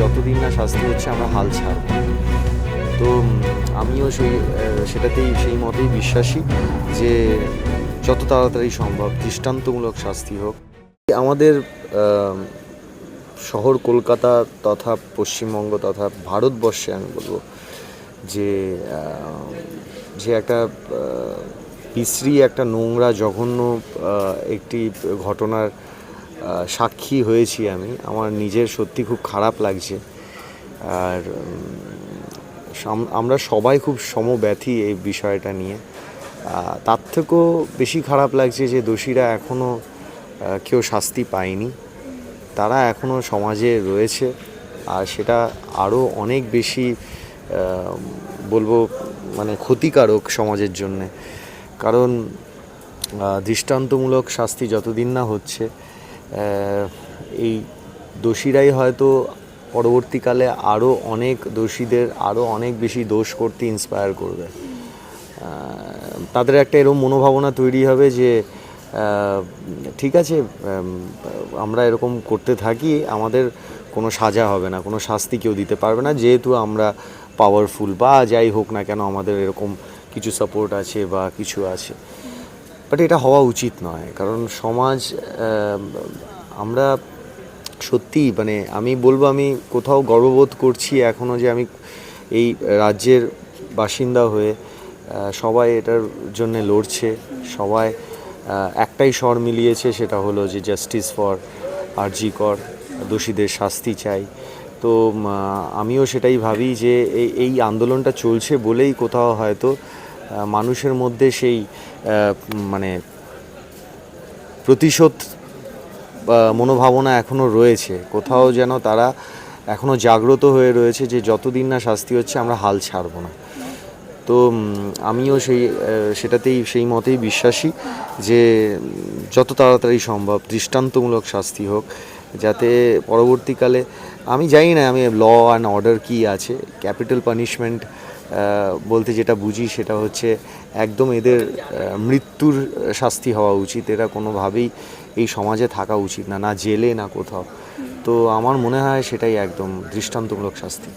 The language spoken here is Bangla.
যতদিন না শাস্তি হচ্ছে, আমরা হাল ছাড়ব। তো আমিও সেই সেটাতেই, সেই মতেই বিশ্বাসী যে যত তাড়াতাড়ি সম্ভব দৃষ্টান্তমূলক শাস্তি হোক। আমাদের শহর কলকাতা তথা পশ্চিমবঙ্গ তথা ভারতবর্ষে আমি বলব যে যে একটা বিশ্রী একটা নোংরা, জঘন্য একটি ঘটনার সাক্ষী হয়েছি আমি। আমার নিজের সত্যি খুব খারাপ লাগছে। আর আমরা সবাই খুব সমব্যথী এই বিষয়টা নিয়ে। তার থেকেও বেশি খারাপ লাগছে যে দোষীরা এখনও কেউ শাস্তি পায়নি। তারা এখনও সমাজে রয়েছে। আর সেটা আরও অনেক বেশি বলব মানে ক্ষতিকারক সমাজের জন্যে। কারণ দৃষ্টান্তমূলক শাস্তি যতদিন না হচ্ছে এই দোষীরাই হয়তো পরবর্তীকালে আরও অনেক দোষীদের আরও অনেক বেশি দোষ করতে ইন্সপায়ার করবে। তাদের একটা এরকম মনোভাবনা তৈরি হবে যে ঠিক আছে আমরা এরকম করতে থাকি, আমাদের কোনো সাজা হবে না, কোনো শাস্তি কেউ দিতে পারবে না, যেহেতু আমরা পাওয়ারফুল বা যাই হোক না কেন আমাদের এরকম কিছু সাপোর্ট আছে বা কিছু আছে। বাট এটা হওয়া উচিত নয়। কারণ সমাজ আমরা সত্যি মানে আমি বলব, আমি কোথাও গর্ববোধ করছি এখনও যে আমি এই রাজ্যের বাসিন্দা হয়ে সবাই এটার জন্য লড়ছে। সবাই একটাই স্বর মিলিয়েছে, সেটা হলো যে জাস্টিস ফর আরজি কর, দোষীদের শাস্তি চাই। তো আমিও সেটাই ভাবি যে এই আন্দোলনটা চলছে বলেই কোথাও হয়তো মানুষের মধ্যে সেই মানে প্রতিশোধ মনোভাবনা এখনও রয়েছে। কোথাও যেন তারা এখনও জাগ্রত হয়ে রয়েছে যে যতদিন না শাস্তি হচ্ছে আমরা হাল ছাড়ব না। তো আমিও সেই সেটাতেই, সেই মতেই বিশ্বাসী যে যত তাড়াতাড়ি সম্ভব দৃষ্টান্তমূলক শাস্তি হোক, যাতে পরবর্তীকালে, আমি জানি না আমি ল অ্যান্ড অর্ডার কী আছে ক্যাপিটাল পানিশমেন্ট বলতে যেটা বুঝি সেটা হচ্ছে একদম এদের মৃত্যুর শাস্তি হওয়া উচিত। এরা কোনোভাবেই এই সমাজে থাকা উচিত না না জেলে না কোথাও। তো আমার মনে হয় সেটাই একদম দৃষ্টান্তমূলক শাস্তি।